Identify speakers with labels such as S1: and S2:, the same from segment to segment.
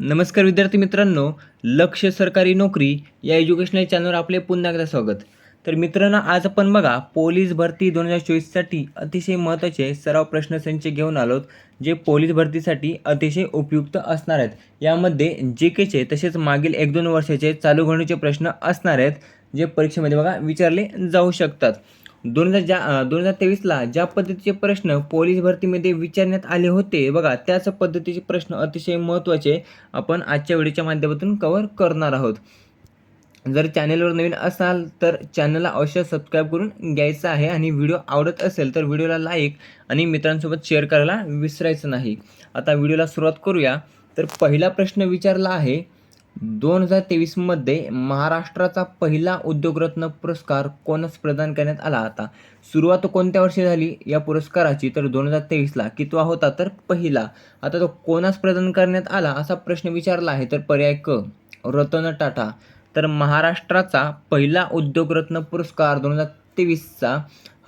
S1: नमस्कार विद्यार्थी मित्रांनो लक्ष सरकारी नोकरी या एज्युकेशनल चॅनलवर आपले पुन्हा एकदा स्वागत तर मित्रांनो आज आपण बघा पोलीस भरती दोन हजार चोवीससाठी अतिशय महत्त्वाचे सराव प्रश्नसंच घेऊन आलोत जे पोलीस भरतीसाठी अतिशय उपयुक्त असणार आहेत यामध्ये जे केचे तसेच मागील एक दोन वर्षाचे चालू घडणीचे प्रश्न असणार आहेत जे परीक्षेमध्ये बघा विचारले जाऊ शकतात दोन हजार ज्या दोन हजार तेवीसला ज्या पद्धतीचे प्रश्न पोलीस भरतीमध्ये विचारण्यात आले होते बघा त्याच पद्धतीचे प्रश्न अतिशय महत्त्वाचे आपण आजच्या व्हिडिओच्या माध्यमातून कव्हर करणार आहोत जर चॅनलवर नवीन असाल तर चॅनलला अवश्य सबस्क्राईब करून घ्यायचं आहे आणि व्हिडिओ आवडत असेल तर व्हिडिओला लाईक आणि मित्रांसोबत शेअर करायला विसरायचं नाही आता व्हिडिओला सुरुवात करूया तर पहिला प्रश्न विचारला आहे दोन हजार तेवीसमध्ये महाराष्ट्राचा पहिला उद्योगरत्न पुरस्कार कोणास प्रदान करण्यात आला होता सुरुवात कोणत्या वर्षी झाली या पुरस्काराची तर दोन हजार तेवीसला कितवा होता तर पहिला आता तो कोणास प्रदान करण्यात आला असा प्रश्न विचारला आहे तर पर्याय क रतन टाटा तर महाराष्ट्राचा पहिला उद्योगरत्न पुरस्कार दोन हजार तेवीसचा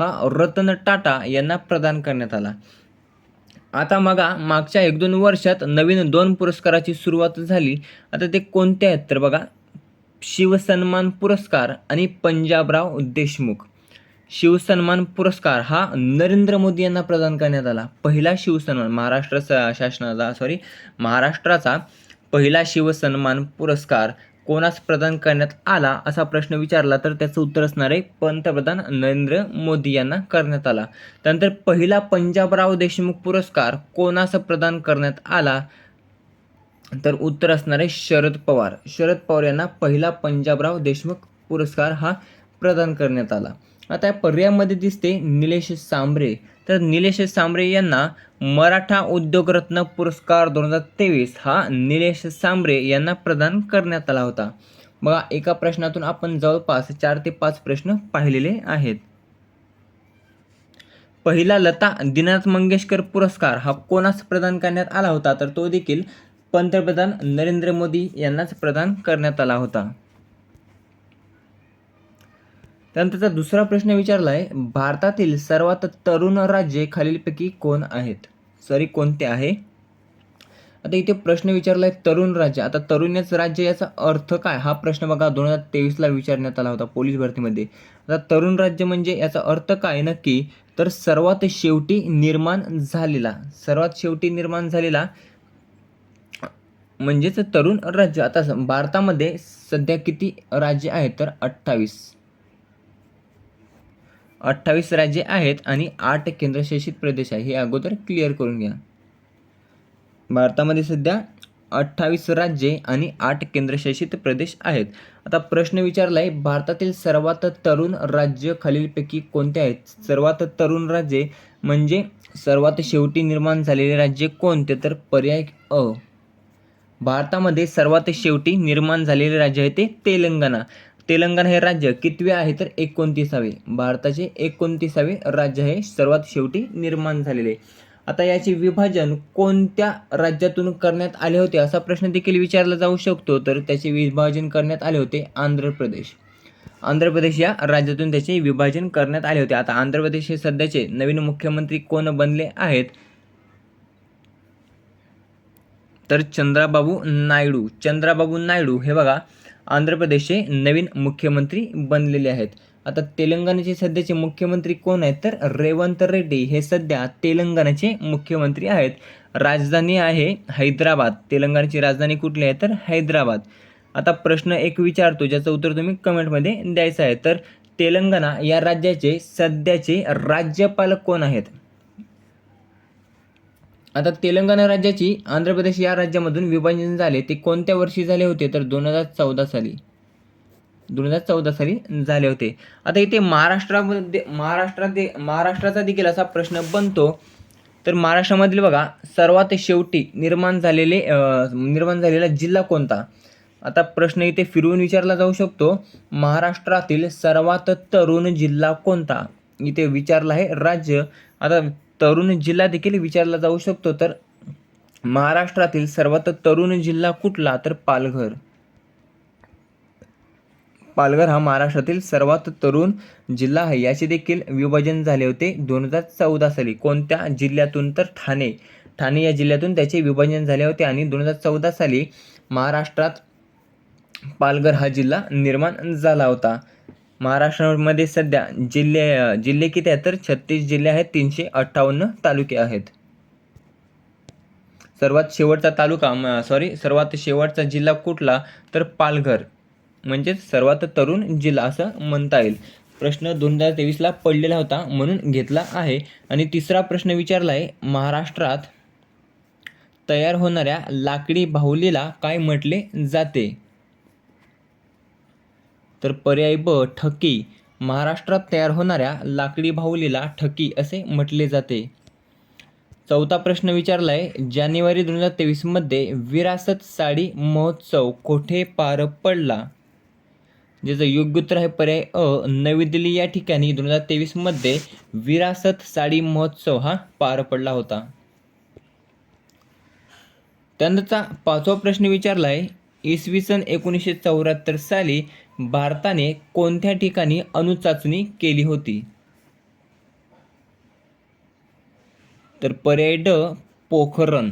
S1: हा रतन टाटा यांना प्रदान करण्यात आला आता मगा मागच्या एक दोन वर्षात नवीन दोन पुरस्काराची सुरुवात झाली आता ते कोणते आहेत तर बघा शिवसन्मान पुरस्कार आणि पंजाबराव देशमुख शिवसन्मान पुरस्कार हा नरेंद्र मोदी यांना प्रदान करण्यात आला पहिला शिवसन्मान महाराष्ट्र शासनाचा सॉरी महाराष्ट्राचा पहिला शिवसन्मान पुरस्कार कोणास प्रदान करण्यात आला असा प्रश्न विचारला तर त्याचं उत्तर असणार आहे पंतप्रधान नरेंद्र मोदी यांना करण्यात आला त्यानंतर पहिला पंजाबराव देशमुख पुरस्कार कोणास प्रदान करण्यात आला तर उत्तर असणार आहे शरद पवार शरद पवार यांना पहिला पंजाबराव देशमुख पुरस्कार हा प्रदान करण्यात आला आता पर्यायामध्ये दिसते निलेश सांबरे तर निलेश सांबरे यांना मराठा उद्योगरत्न पुरस्कार दोन हजार तेवीस हा निलेश सांबरे यांना प्रदान करण्यात आला होता बघा एका प्रश्नातून आपण जवळपास चार ते पाच प्रश्न पाहिलेले आहेत पहिला लता दिनाथ मंगेशकर पुरस्कार हा कोणास प्रदान करण्यात आला होता तर तो देखील पंतप्रधान नरेंद्र मोदी यांनाच प्रदान करण्यात आला होता त्यानंतरचा दुसरा प्रश्न विचारला आहे भारतातील सर्वात तरुण राज्ये खालीलपैकी कोण आहेत सॉरी कोणते आहे आता इथे प्रश्न विचारला आहे तरुण राज्य आता तरुणच राज्य याचा अर्थ काय हा प्रश्न बघा दोन हजार तेवीसला विचारण्यात आला होता पोलीस भरतीमध्ये आता तरुण राज्य म्हणजे याचा अर्थ काय नक्की तर सर्वात शेवटी निर्माण झालेला सर्वात शेवटी निर्माण झालेला म्हणजेच तरुण राज्य आता भारतामध्ये सध्या किती राज्य आहेत तर अठ्ठावीस अठ्ठावीस राज्ये आहेत आणि आठ केंद्रशासित प्रदेश आहे हे अगोदर क्लिअर करून घ्या भारतामध्ये सध्या अठ्ठावीस राज्ये आणि आठ केंद्रशासित प्रदेश आहेत आता प्रश्न विचारला आहे भारतातील सर्वात तरुण राज्य खालीलपैकी कोणते आहेत सर्वात तरुण राज्ये म्हणजे सर्वात शेवटी निर्माण झालेले राज्य कोणते तर पर्याय अ भारतामध्ये सर्वात शेवटी निर्माण झालेले राज्य आहे ते तेलंगणा तेलंगणा हे राज्य कितवे आहे तर एकोणतीसावे भारताचे एकोणतीसावे राज्य हे सर्वात शेवटी निर्माण झालेले आता याचे विभाजन कोणत्या राज्यातून करण्यात आले होते असा प्रश्न देखील विचारला जाऊ शकतो तर त्याचे विभाजन करण्यात आले होते आंध्र प्रदेश आंध्र प्रदेश या राज्यातून त्याचे विभाजन करण्यात आले होते आता आंध्र प्रदेश हे सध्याचे नवीन मुख्यमंत्री कोण बनले आहेत तर चंद्राबाबू नायडू चंद्राबाबू नायडू हे बघा आंध्र प्रदेशचे नवीन मुख्यमंत्री बनलेले आहेत आता तेलंगणाचे सध्याचे मुख्यमंत्री कोण आहेत तर रेवंत रेड्डी हे सध्या तेलंगणाचे मुख्यमंत्री आहेत राजधानी आहे हैदराबाद तेलंगणाची राजधानी कुठली आहे तर हैदराबाद आता प्रश्न एक विचारतो ज्याचं उत्तर तुम्ही कमेंटमध्ये द्यायचं आहे तर तेलंगणा या राज्याचे सध्याचे राज्यपाल कोण आहेत आता तेलंगणा राज्याची आंध्र प्रदेश या राज्यामधून विभाजन झाले ते कोणत्या वर्षी झाले होते तर दोन हजार चौदा साली दोन हजार चौदा साली झाले होते आता इथे महाराष्ट्रामध्ये महाराष्ट्रात महाराष्ट्राचा देखील असा प्रश्न बनतो तर महाराष्ट्रामधील बघा सर्वात शेवटी निर्माण झालेले निर्माण झालेला जिल्हा कोणता आता प्रश्न इथे फिरवून विचारला जाऊ शकतो महाराष्ट्रातील सर्वात तरुण जिल्हा कोणता इथे विचारला आहे राज्य आता तरुण जिल्हा देखील विचारला जाऊ शकतो तर महाराष्ट्रातील सर्वात तरुण जिल्हा कुठला तर पालघर पालघर हा महाराष्ट्रातील सर्वात तरुण जिल्हा आहे याचे देखील विभाजन झाले होते दोन हजार चौदा साली कोणत्या जिल्ह्यातून तर ठाणे ठाणे या जिल्ह्यातून त्याचे विभाजन झाले होते आणि दोन हजार चौदा साली महाराष्ट्रात पालघर हा जिल्हा निर्माण झाला होता महाराष्ट्रामध्ये सध्या जिल्हे जिल्हे किती आहेत तर छत्तीस जिल्हे आहेत तीनशे अठ्ठावन्न तालुके आहेत सर्वात शेवटचा तालुका सॉरी सर्वात शेवटचा जिल्हा कुठला तर पालघर म्हणजेच सर्वात तरुण जिल्हा असं म्हणता येईल प्रश्न दोन हजार तेवीसला पडलेला होता म्हणून घेतला आहे आणि तिसरा प्रश्न विचारला आहे महाराष्ट्रात तयार होणाऱ्या लाकडी बाहुलीला काय म्हटले जाते तर पर्याय ब ठकी महाराष्ट्रात तयार होणाऱ्या लाकडी बाहुलीला ठकी असे म्हटले जाते चौथा प्रश्न विचारलाय जानेवारी दोन हजार तेवीसमध्ये विरासत साडी महोत्सव कोठे पार पडला ज्याचं योग्य उत्तर आहे पर्याय अ नवी दिल्ली या ठिकाणी दोन हजार मध्ये विरासत साडी महोत्सव हा पार पडला होता त्यानंतरचा पाचवा प्रश्न विचारलाय इसवी सन एकोणीसशे चौऱ्याहत्तर साली भारताने कोणत्या ठिकाणी अणुचाचणी केली होती तर पर्याय पोखरण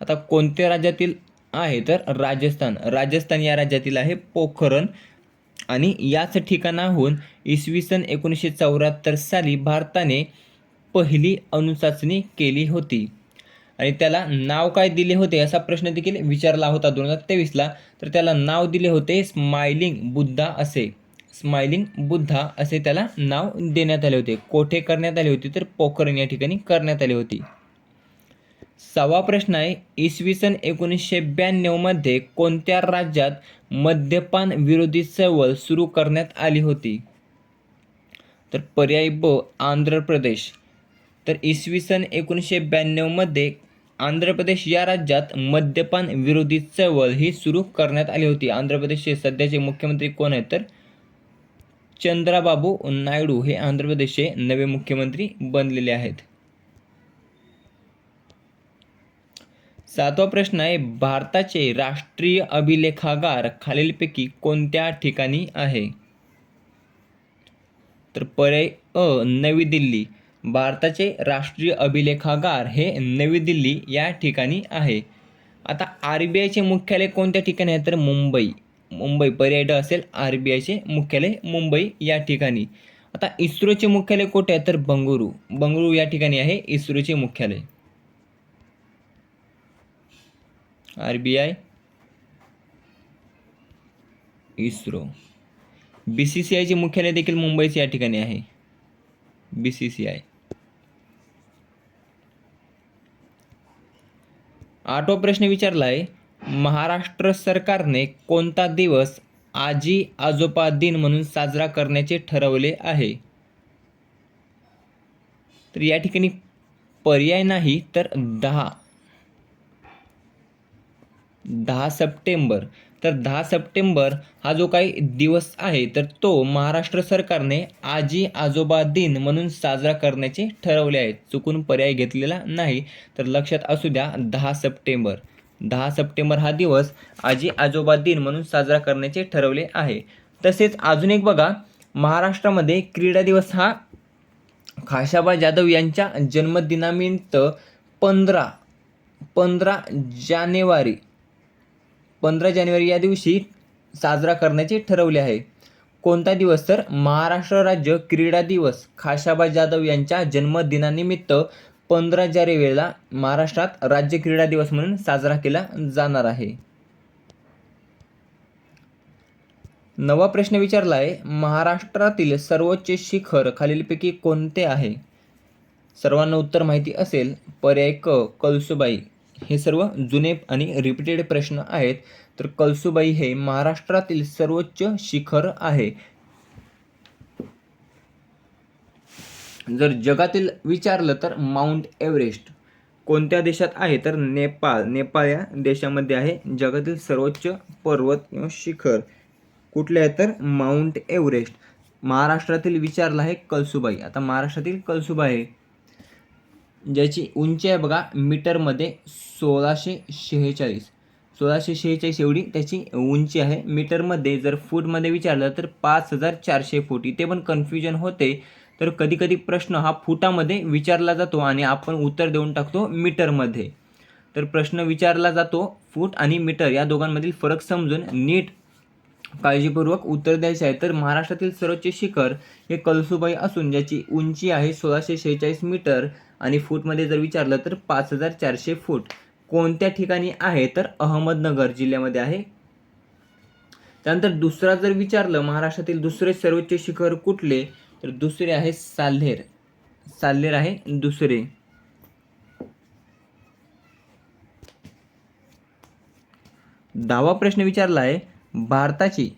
S1: आता कोणत्या राज्यातील आहे तर राजस्थान राजस्थान या राज्यातील आहे पोखरण आणि याच ठिकाणाहून इसवी सन एकोणीसशे चौऱ्याहत्तर साली भारताने पहिली अणुचाचणी केली होती आणि त्याला नाव काय दिले होते असा प्रश्न देखील विचारला होता दोन हजार तेवीसला तर त्याला नाव दिले होते स्माइलिंग बुद्धा असे स्माइलिंग बुद्धा असे त्याला नाव देण्यात आले होते कोठे करण्यात आले होते तर पोखरण या ठिकाणी करण्यात आली होती सहावा प्रश्न आहे इसवी सन एकोणीसशे ब्याण्णवमध्ये कोणत्या राज्यात मद्यपान विरोधी चळवळ सुरू करण्यात आली होती तर पर्याय ब आंध्र प्रदेश तर इसवी सन एकोणीसशे ब्याण्णवमध्ये आंध्र प्रदेश या राज्यात मद्यपान विरोधी चळवळ ही सुरू करण्यात आली होती आंध्र प्रदेशचे सध्याचे मुख्यमंत्री कोण आहेत तर चंद्राबाबू नायडू हे आंध्र प्रदेशचे नवे मुख्यमंत्री बनलेले आहेत सातवा प्रश्न आहे भारताचे राष्ट्रीय अभिलेखागार खालीलपैकी कोणत्या ठिकाणी आहे तर पर्याय अ नवी दिल्ली भारताचे राष्ट्रीय अभिलेखागार हे नवी दिल्ली या ठिकाणी आहे आता आर बी आयचे मुख्यालय कोणत्या ठिकाणी आहे तर मुंबई मुंबई पर्याय असेल आर बी आयचे मुख्यालय मुंबई या ठिकाणी आता इस्रोचे मुख्यालय कुठे आहे तर बंगळुरू बंगळुरू या ठिकाणी आहे इस्रोचे मुख्यालय R B I ISRO B C C आयचे मुख्यालय देखील मुंबईचे या ठिकाणी आहे बी सी सी आय आठव प्रश्न विचारला आहे महाराष्ट्र सरकारने कोणता दिवस आजी आजोबा दिन म्हणून साजरा करण्याचे ठरवले आहे तर या ठिकाणी पर्याय नाही तर दहा दहा सप्टेंबर तर दहा सप्टेंबर हा जो काही दिवस आहे तर तो महाराष्ट्र सरकारने आजी आजोबा दिन म्हणून साजरा करण्याचे ठरवले आहे चुकून पर्याय घेतलेला नाही तर लक्षात असू द्या दहा सप्टेंबर दहा सप्टेंबर हा दिवस आजी आजोबा दिन म्हणून साजरा करण्याचे ठरवले आहे तसेच अजून एक बघा महाराष्ट्रामध्ये क्रीडा दिवस हा खाशाबा जाधव यांच्या जन्मदिनानिमित्त पंधरा पंधरा जानेवारी पंधरा जानेवारी या दिवशी साजरा करण्याचे ठरवले आहे कोणता दिवस तर महाराष्ट्र राज्य क्रीडा दिवस खाशाबा जाधव यांच्या जन्मदिनानिमित्त पंधरा जानेवारीला महाराष्ट्रात राज्य क्रीडा दिवस म्हणून साजरा केला जाणार आहे नवा प्रश्न विचारला आहे महाराष्ट्रातील सर्वोच्च शिखर खालीलपैकी कोणते आहे सर्वांना उत्तर माहिती असेल पर्याय क कलसुबाई हे सर्व जुने आणि रिपीटेड प्रश्न आहेत तर कलसुबाई हे महाराष्ट्रातील सर्वोच्च शिखर आहे जर जगातील विचारलं तर माउंट एव्हरेस्ट कोणत्या देशात आहे तर नेपाळ नेपाळ या देशामध्ये आहे जगातील सर्वोच्च पर्वत किंवा शिखर कुठले आहे तर माउंट एव्हरेस्ट महाराष्ट्रातील विचारलं आहे कळसुबाई आता महाराष्ट्रातील कळसुबाई आहे ज्याची उंची आहे बघा मीटरमध्ये सोळाशे शेहेचाळीस सोळाशे शेहेचाळीस एवढी त्याची उंची आहे मीटरमध्ये जर फूटमध्ये विचारलं तर पाच हजार चारशे फूट इथे पण कन्फ्युजन होते तर कधीकधी प्रश्न हा फुटामध्ये विचारला जातो आणि आपण उत्तर देऊन टाकतो मीटरमध्ये तर प्रश्न विचारला जातो फूट आणि मीटर या दोघांमधील फरक समजून नीट काळजीपूर्वक उत्तर द्यायचे आहे तर महाराष्ट्रातील सर्वोच्च शिखर हे कलसुबाई असून ज्याची उंची आहे सोळाशे शेहेचाळीस मीटर आणि फूटमध्ये जर विचारलं तर पाच हजार चारशे फूट कोणत्या ठिकाणी आहे तर अहमदनगर जिल्ह्यामध्ये आहे त्यानंतर दुसरा जर विचारलं महाराष्ट्रातील दुसरे सर्वोच्च शिखर कुठले तर दुसरे आहे साल्हेर साल्हेर आहे दुसरे दहावा प्रश्न विचारला आहे भारताची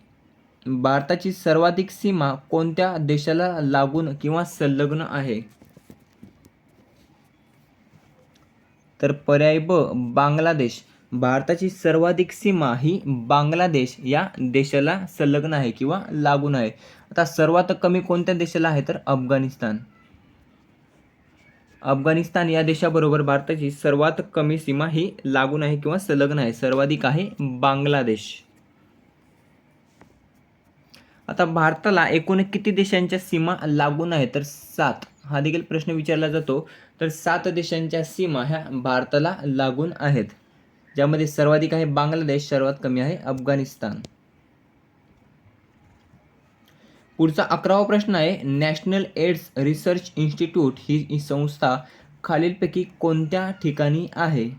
S1: भारताची सर्वाधिक सीमा कोणत्या देशाला लागून किंवा संलग्न आहे तर पर्याय ब बांगलादेश भारताची सर्वाधिक सीमा ही बांगलादेश या देशाला संलग्न आहे किंवा लागून आहे आता सर्वात कमी कोणत्या देशाला आहे तर अफगाणिस्तान अफगाणिस्तान या देशाबरोबर भारताची सर्वात कमी सीमा ही लागून आहे किंवा संलग्न आहे सर्वाधिक आहे बांगलादेश आता भारताला एकूण किती देशांच्या सीमा लागून आहे तर सात हा देखील प्रश्न विचारला जातो तर सात देशांच्या सीमा ह्या भारताला लागून आहेत ज्यामध्ये सर्वाधिक आहे बांगलादेश सर्वात कमी आहे अफगाणिस्तान पुढचा अकरावा प्रश्न आहे नॅशनल एड्स रिसर्च इन्स्टिट्यूट ही संस्था खालीलपैकी कोणत्या ठिकाणी आहे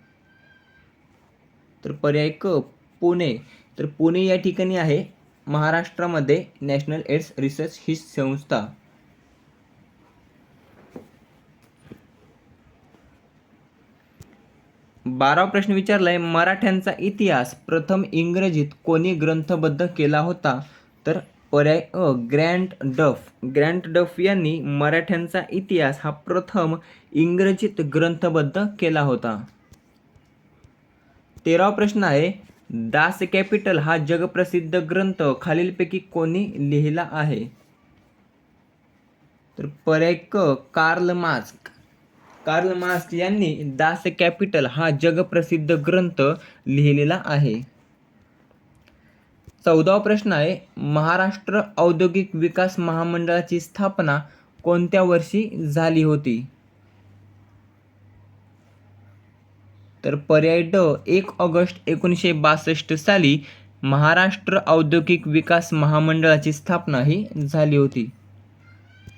S1: तर पर्याय क पुणे तर पुणे या ठिकाणी आहे महाराष्ट्रामध्ये नॅशनल एड्स रिसर्च ही संस्था बारा प्रश्न विचारलाय मराठ्यांचा इतिहास प्रथम इंग्रजीत कोणी ग्रंथबद्ध केला होता तर पर्याय अ ग्रँड डफ ग्रँड डफ यांनी मराठ्यांचा इतिहास हा प्रथम इंग्रजीत ग्रंथबद्ध केला होता तेरावा प्रश्न आहे दास कॅपिटल हा जगप्रसिद्ध ग्रंथ खालीलपैकी कोणी लिहिला आहे तर पर्याय क कार्ल मास्क कार्ल मास्क यांनी दास कॅपिटल हा जगप्रसिद्ध ग्रंथ लिहिलेला आहे चौदावा प्रश्न आहे महाराष्ट्र औद्योगिक विकास महामंडळाची स्थापना कोणत्या वर्षी झाली होती तर पर्याय ड एक ऑगस्ट एकोणीसशे बासष्ट साली महाराष्ट्र औद्योगिक विकास महामंडळाची स्थापना ही झाली होती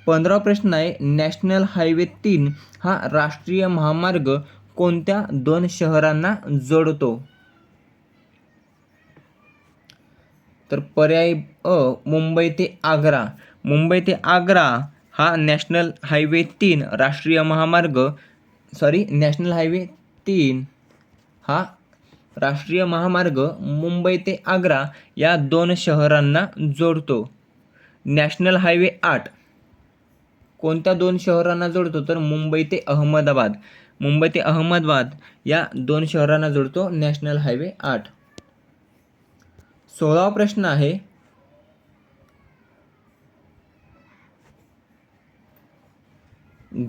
S1: पंधरा प्रश्न आहे नॅशनल हायवे तीन हा राष्ट्रीय महामार्ग कोणत्या दोन शहरांना जोडतो तर पर्याय अ मुंबई ते आग्रा मुंबई ते आग्रा हा नॅशनल हायवे तीन राष्ट्रीय महामार्ग सॉरी नॅशनल हायवे तीन हा राष्ट्रीय महामार्ग मुंबई ते आग्रा या दोन शहरांना जोडतो नॅशनल हायवे आठ कोणत्या दोन शहरांना जोडतो तर मुंबई ते अहमदाबाद मुंबई ते अहमदाबाद या दोन शहरांना जोडतो नॅशनल हायवे आठ सोळावा प्रश्न आहे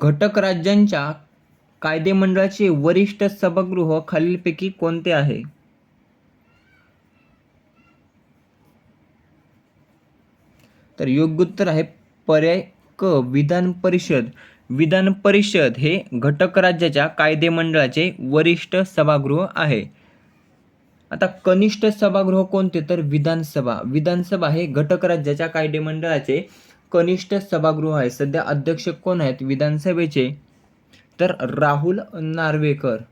S1: घटक राज्यांच्या कायदेमंडळाचे वरिष्ठ सभागृह खालीलपैकी कोणते आहे तर योग्य उत्तर आहे पर्याय क विधान परिषद विधान परिषद हे घटक राज्याच्या कायदेमंडळाचे वरिष्ठ सभागृह आहे आता कनिष्ठ सभागृह कोणते तर विधानसभा विधानसभा हे घटक राज्याच्या कायदेमंडळाचे कनिष्ठ सभागृह आहे सध्या अध्यक्ष कोण आहेत विधानसभेचे तर राहुल नार्वेकर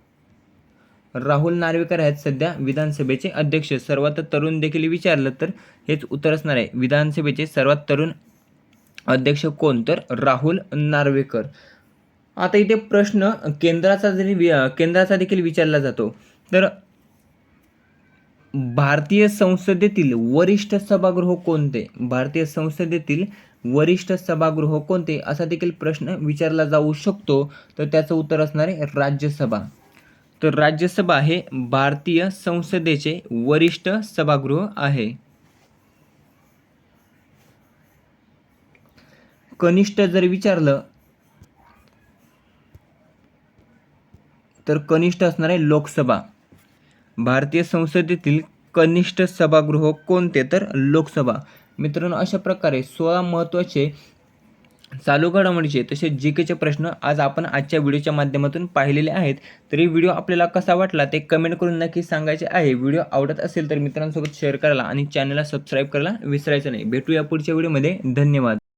S1: राहुल नार्वेकर आहेत सध्या विधानसभेचे अध्यक्ष सर्वात तरुण देखील विचारलं तर हेच उत्तर असणार आहे विधानसभेचे सर्वात तरुण अध्यक्ष कोण तर राहुल नार्वेकर आता इथे प्रश्न केंद्राचा जरी केंद्राचा देखील विचारला जातो तर भारतीय संसदेतील वरिष्ठ सभागृह कोणते भारतीय संसदेतील वरिष्ठ सभागृह कोणते असा देखील प्रश्न विचारला जाऊ शकतो तर त्याचं उत्तर असणार आहे राज्यसभा तर राज्यसभा हे भारतीय संसदेचे वरिष्ठ सभागृह आहे कनिष्ठ जर विचारलं तर कनिष्ठ असणार आहे लोकसभा भारतीय संसदेतील कनिष्ठ सभागृह कोणते तर लोकसभा मित्रांनो अशा प्रकारे सोळा महत्त्वाचे चालू घडामोडीचे तसेच जी केचे प्रश्न आज आपण आजच्या व्हिडिओच्या माध्यमातून पाहिलेले आहेत तरी व्हिडिओ आपल्याला कसा वाटला ते कमेंट करून नक्की सांगायचे आहे व्हिडिओ आवडत असेल तर मित्रांसोबत शेअर करायला आणि चॅनलला सबस्क्राईब करायला विसरायचं नाही भेटूया पुढच्या व्हिडिओमध्ये धन्यवाद